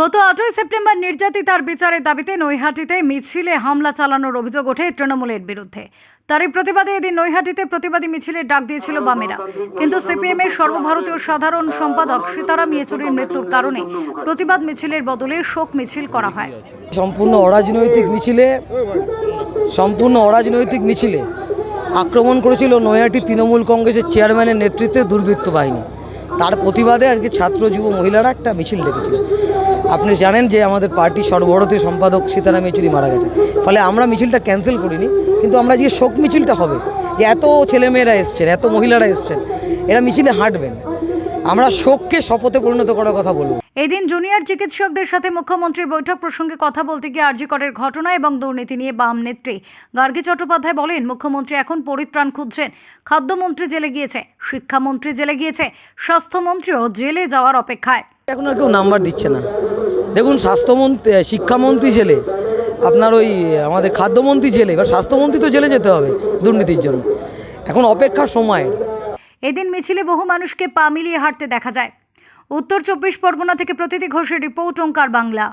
গত আটই সেপ্টেম্বর নির্যাতিতার বিচারের দাবিতে নৈহাটিতে মিছিলে হামলা চালানোর অভিযোগ ওঠে তৃণমূলের বিরুদ্ধে। তারই প্রতিবাদে এদিন নৈহাটিতে প্রতিবাদী মিছিলের ডাক দিয়েছিল বামেরা। কিন্তু সিপিএম এর সর্বভারতীয় সাধারণ সম্পাদক সীতারাম ইয়েচুরির মৃত্যুর কারণে প্রতিবাদ মিছিলের বদলে শোক মিছিল করা হয়। সম্পূর্ণ অরাজনৈতিক মিছিলে, সম্পূর্ণ অরাজনৈতিক মিছিলে আক্রমণ করেছিল নৈহাটি তৃণমূল কংগ্রেসের চেয়ারম্যানের নেতৃত্বে দুর্বৃত্ত বাহিনী। তার প্রতিবাদে আজকে ছাত্র, যুব, মহিলারা একটা মিছিল ডেকেছিল আপনি জানেন যে আমাদের পার্টির সর্বভারতীয় সম্পাদক সীতারাম ইয়েচুরি মারা গেছে। ফলে আমরা মিছিলটা ক্যান্সেল করিনি কিন্তু আমরা যে শোক মিছিলটা হবে যে এত ছেলেমেয়েরা এসছেন এত মহিলারা এসছেন এরা মিছিলে হাঁটবেন। আমরা শোককে শপথে পরিণত করার কথা বলব। এদিন জুনিয়র চিকিৎসকদের সাথে মুখ্যমন্ত্রীর বৈঠক প্রসঙ্গে কথা বলতে গিয়ে আরজিকরের ঘটনা এবং দুর্নীতি নিয়ে বাম নেত্রী গার্গী চট্টোপাধ্যায় বলেন মুখ্যমন্ত্রী এখন পরিত্রাণ খুঁজছেন। খাদ্যমন্ত্রী জেলে গিয়েছে শিক্ষামন্ত্রী জেলে গিয়েছে স্বাস্থ্যমন্ত্রীও জেলে যাওয়ার অপেক্ষায়। এখন আর কেউ নাম্বার দিচ্ছে না। দেখুন, স্বাস্থ্যমন্ত্রী শিক্ষামন্ত্রী জেলে, আপনার ওই, আমাদের খাদ্যমন্ত্রী জেলে, এবার স্বাস্থ্যমন্ত্রী তো জেলে যেতে হবে দুর্নীতির জন্য। এখন অপেক্ষার সময়। এদিন মিছিলে বহু মানুষকে পা মিলিয়ে হাঁটতে দেখা যায়। উত্তর চব্বিশ পরগনা থেকে প্রতীতি ঘোষের রিপোর্ট ওঙ্কার বাংলা।